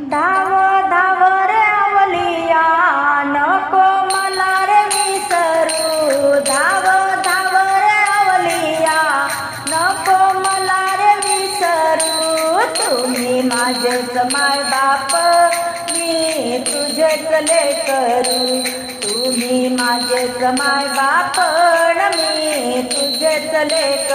धाव धाव रे आवलिया नको मला रे विसरू. धाव धाव रे आवलिया नको मला रे विसरू. तुम्ही माझेच माय बाप मी तुझेच लेकरू. तुम्ही माझेच माय बाप मी तुझेच लेकरू.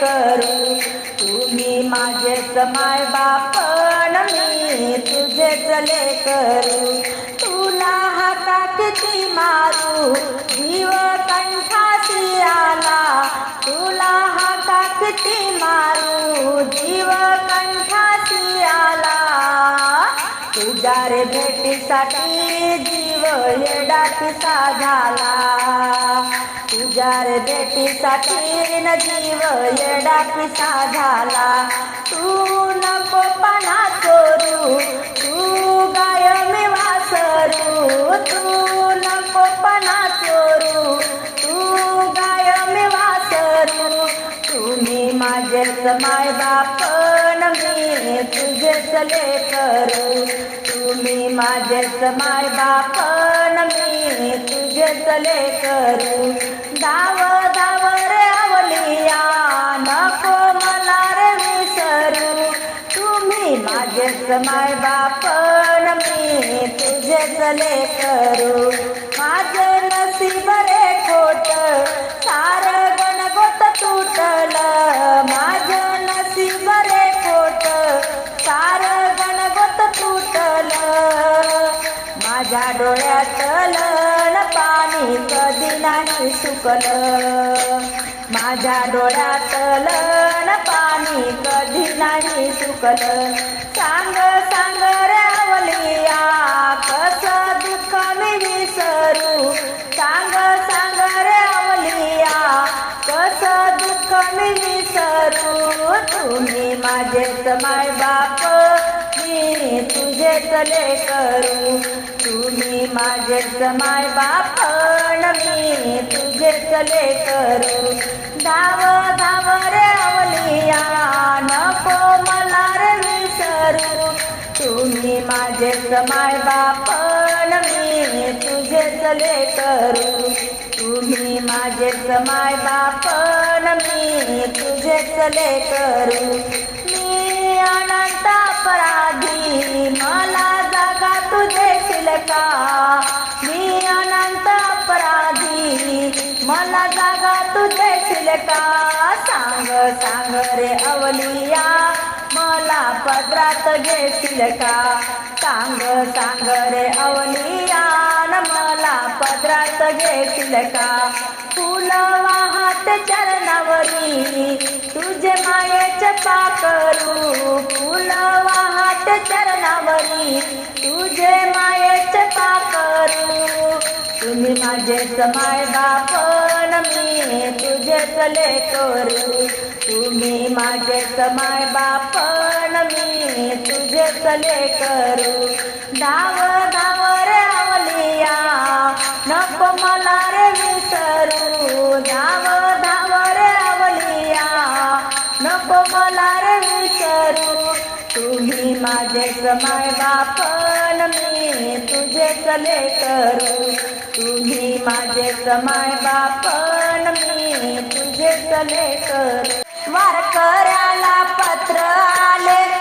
करू. तुम्ही माझे समाय बाप मी तुझे चले करू तुला हाता किती मारू? जीव कंठाशी आला. तुला हाता किती मारू? जीव कंठाशी आला. तुझ्या रे भेटीसाठी जीव येडा पिसा झाला तुझ्या रे भेटीसाठी न जीव येडा पिसा झाला. तू नको पणा चोरू तू गाय मी वासरू. तू नको पणा चोरू तू गाय मी वासरू. तुम्ही माझेच माय बाप मी तुझेच लेकरू. तुम्ही माझेच माय बाप मी तुझेच लेकरू. धाव धाव रे आवलिया नको मला रे विसरू. तुम्ही माझेच माय बाप मी तुझेच लेकरू. करू चुकल माझ्या डोळ्यातलं पाणी कधी नाही चुकल सांग सांग रेवलिया कस कसं दुःख मी विसरू. सांग सांग रेवलिया कस कसं दुःख मी विसरू. तुम्ही माझेच माय बाप मी तुझेच लेकरू. तुम्ही माझेच माय बापण न मी तुझेच लेकरू धाव धाव रे अवलिया नको मला रे विसरू. तुम्ही माझेच माय बापण न मी तुझेच लेकरू तुम्ही माझेच माय बापण न मी तुझेच लेकरू मी अनंत अपराधी मला जागा तुझे का मी अनंत अपराधी मला जागा तू देशील का सांग सांग रे अवलिया मला पदरात घेशील का सांग सांग रे अवलिया. पदरात घेशील का फुल वाहत चरणावरी तुझे मायेचे पाकरू. फुल वाहत चरणावरी तुझे मायेचे पाकरू. तुम्ही माझे माय बापन मी तुझे चले करू तुम्ही माझे माय बापन मी तुझे चले करू धाव धाव माझेच माय बापन मी तुझे चले करू तुम्ही माझेच माय बापन मी तुझे चले करू. वारकऱ्याला पत्र आले.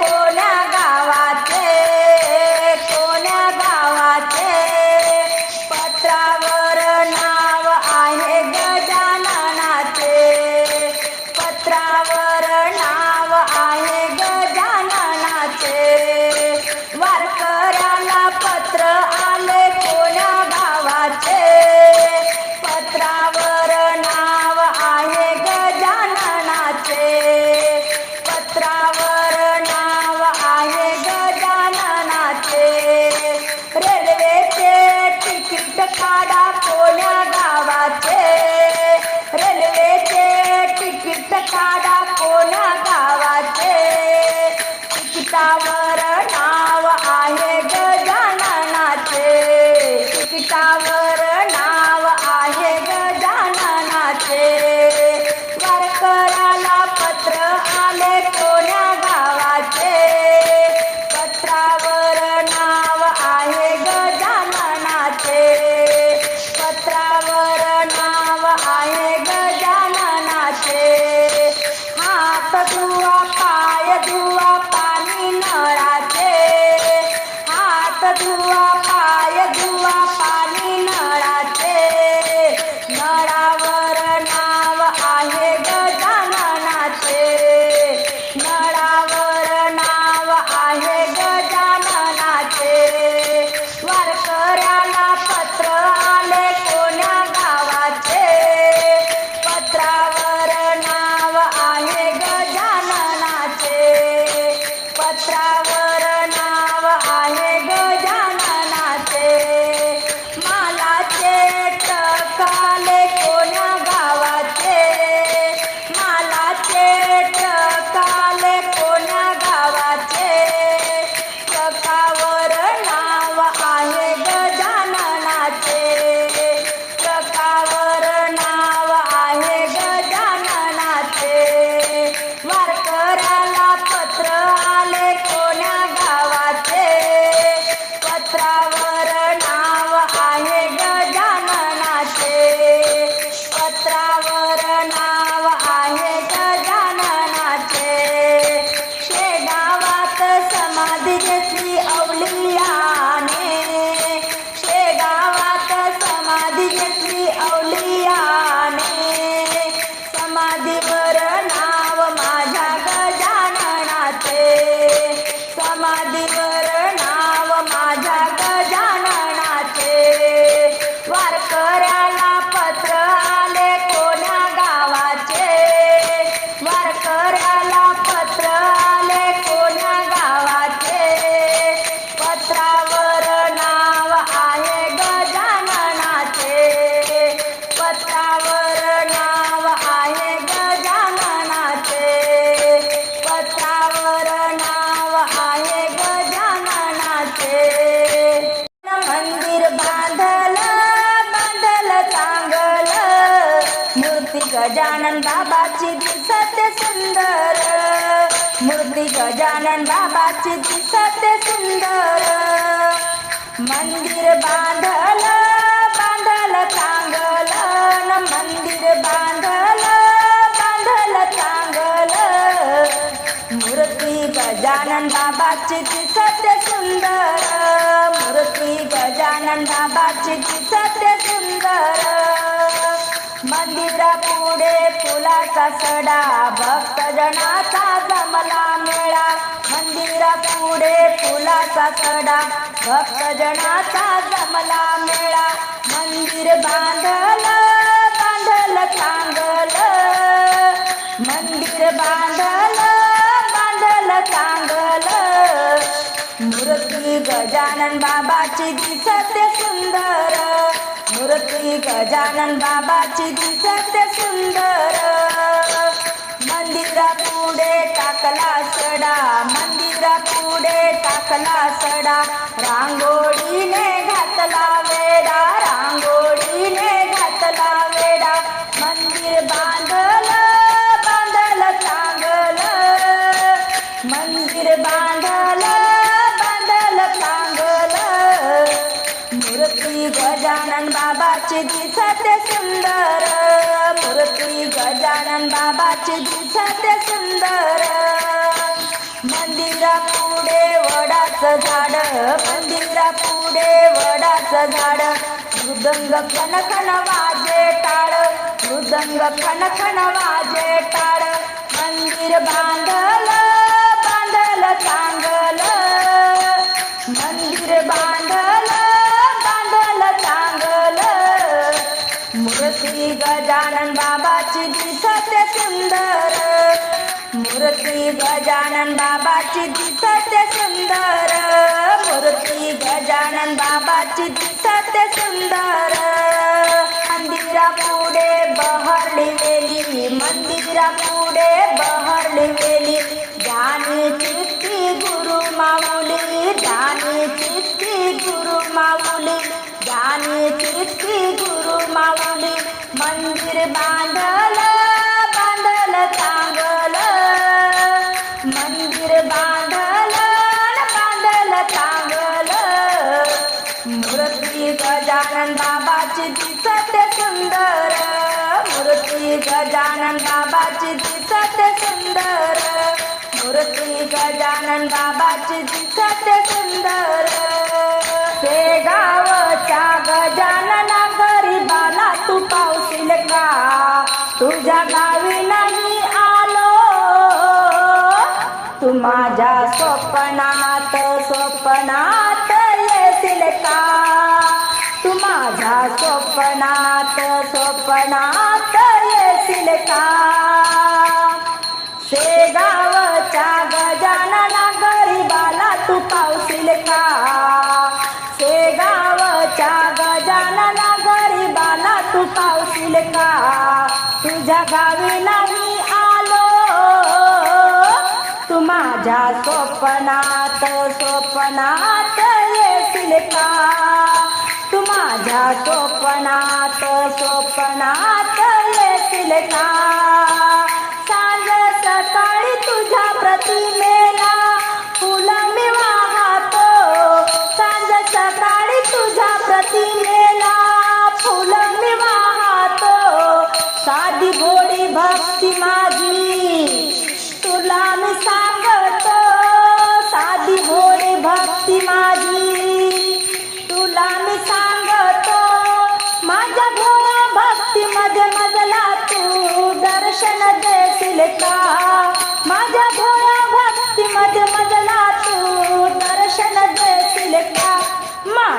बाबाची दिसते सुंदर. मूर्ती गजानन बाबाची दिसत सुंदर. मंदिर बांधल बांधल चांगल. न मंदिर बांधल बांधल चांगल. मूर्ती गजानन बाबाची दिसते सुंदर. मूर्ती गजानन बाबाची दिसते सुंदर. मंदिरा पुढे फुलाचा सडा भक्तजनाचा जमला मेळा. मंदिरा पुढे फुलाचा सडा भक्तजनाचा जमला मेळा. मंदिर बांधल बांधल चांगल. मंदिर बांधल बांधल चांगल. मूर्ती गजानन बाबाची दिसते सुंदर. मूर्ती गजानन बाबाची दिसत सुंदर. मंदिरा पुढे टाकला सडा मंदिरा पुढे टाकला सडा. रांगोळीने घातला वेडा रांगोळी दिसते सुंदर. मूर्ती गजानन बाबाची दिसते सुंदर. मंदिरा पुढे वडाचं झाड मंदिरा पुढे वडाचं झाड. मृदंग कणकण वाजे टाळ मृदंग कणकण वाजे टाळ. मंदिर बांधल बांधल चांगलं. बाबाची दिसते सुंदर. मूर्ती गजानन बाबाची दिसते सुंदर. मूर्ती गजानन बाबाची दिसते सुंदर. मंदिरा पुढे बहरली वेली मंदिरा पुढे बहरली वेली जाणीची माऊली जाणी गुरु माऊली मंदिर बांधल बांधल चांगल. मंदिर बांधल बांधल चांगल. मूर्ती गजानन बाबाची दिसते सुंदर. मूर्ती गजानन बाबाची दिसते सुंदर. मूर्ती गजानन बाबाची दिसते सुंदर. का? तुझ्या गावी नाही आलो. तू माझ्या स्वप्नात स्वप्नात येशील का? तू माझ्या स्वप्नात स्वप्नात येशील का? सांज सकाळी तुझ्या प्रती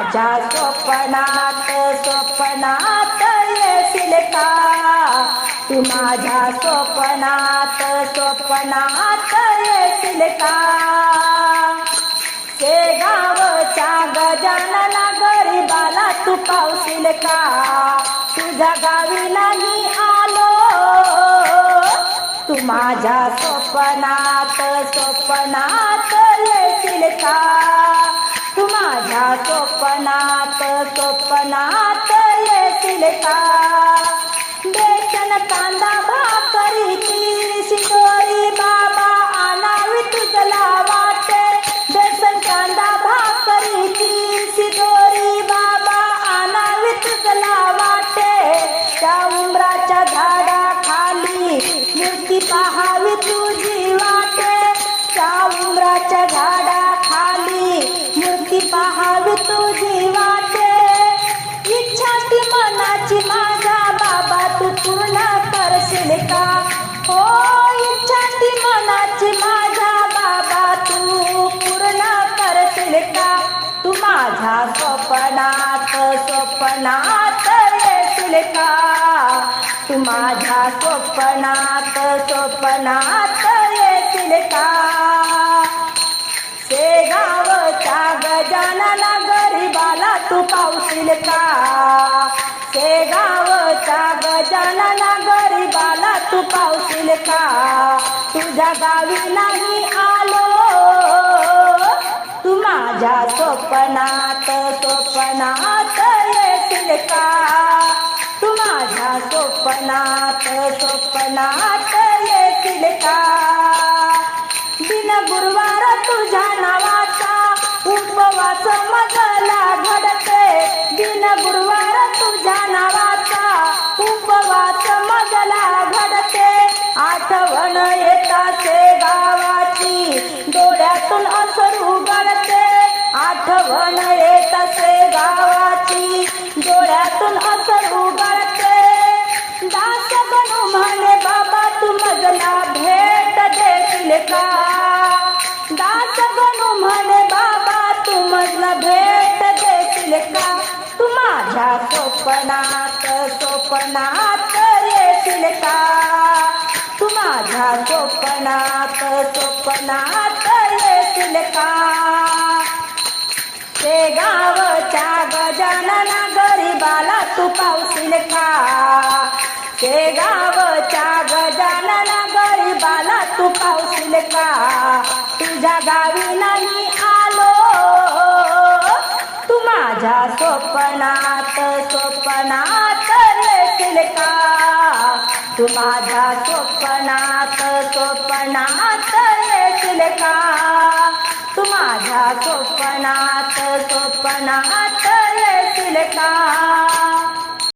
माझ्या स्वप्नात स्वप्नात येशील का तू माझ्या स्वप्नात स्वप्नात येशील का शेगावच्या गजानना गरीबाला तू पावशील का तुझ्या गावी नाही आलो. तू माझ्या स्वप्नात स्वप्नात येशील का माझ्या स्वप्नात स्वप्नात येतील का? शेगावच्या गजानना गरीबाला तू का गरीबाला तू का गावी नाही आलो। तू माझ्या स्वप्नात स्वप्नात येशील का तू माझ्या स्वप्नात स्वप्नात स्वप्नात येशील का तू माझ्या स्वप्नात स्वप्नात येशील का ते गावच्या गजानना गरीबाला तू पावशील का ते गाव माझ्या स्वप्नात स्वप्नात